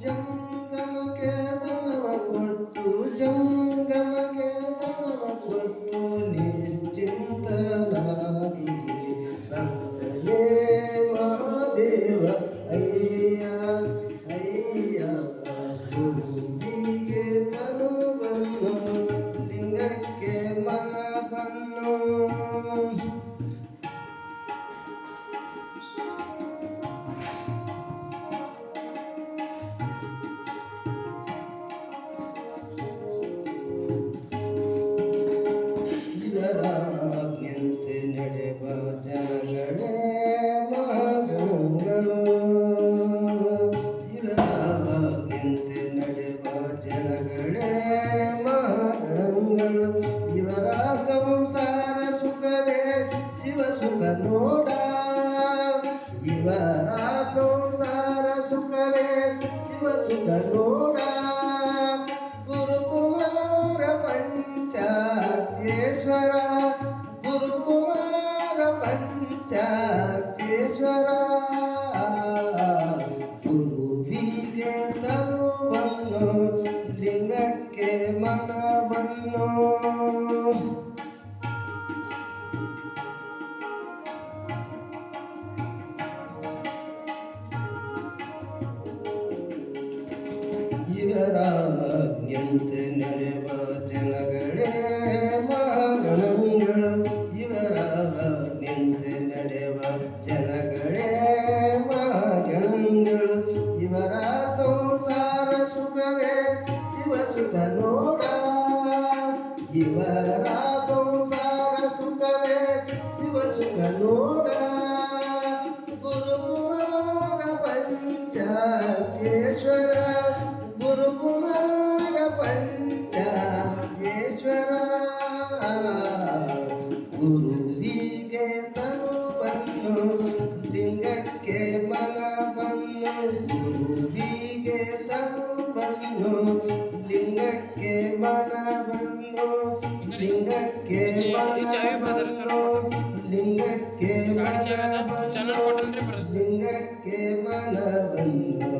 ಜಂಗಮ ಕೇತನವ ಕೊಟ್ಟು ಜಂಗಮ ಸುಖ ನೋಡ ಇವರ ಸಂಸಾರ ಸುಖವೇ ಶಿವ ಸುಖ ನೋಡ ಗುರುಕುಮಾರ ಪಂಚಾಕ್ಷೇಶ್ವರ ಗುರುಕುಮಾರ ಪಂಚಾಕ್ಷೇಶ್ವರ ಗುರುವಿಗೆ ತನುವನ್ನು ಇವರಾಜ್ಞಂತೆ ನಡೆವ ಜನಗಳೇ ಮಹಾಗಣಗಳು ಇವರಾಜ್ಞಂತೆ ನಡೆವ ಜನಗಳೇ ಮಹಾಗಣಗಳು ಇವರ ಸಂಸಾರ ಸುಖವೇ ಶಿವ ಸುಖ ನೋಡ ಇವರ ಸಂಸಾರ ಸುಖವೇ ಶಿವ ಸುಖ ನೋಡ ಗುರುಕುಮಾರ ಪಂಚಾಕ್ಷೇಶ್ವರ ಗುರುಕುಮಾರ ಪಂಚಾಕ್ಷೇಶ್ವರ ಗುರುವಿಗೆ ತನುವನ್ನು ಲಿಂಗಕ್ಕೆ ಮನವನ್ನು ಗುರುವಿಗೆ ತನುವನ್ನು ಲಿಂಗಕ್ಕೆ ಮನವನ್ನು ಲಿಂಗಕ್ಕೆ ಮನವನ್ನು ಲಿಂಗಕ್ಕೆ ಗಾಡಿ ಚಾವಿ ಅದ? Channel ಕೊಟ್ಟನ್ರಿ brother. ಲಿಂಗಕ್ಕೆ ಮನವನ್ನು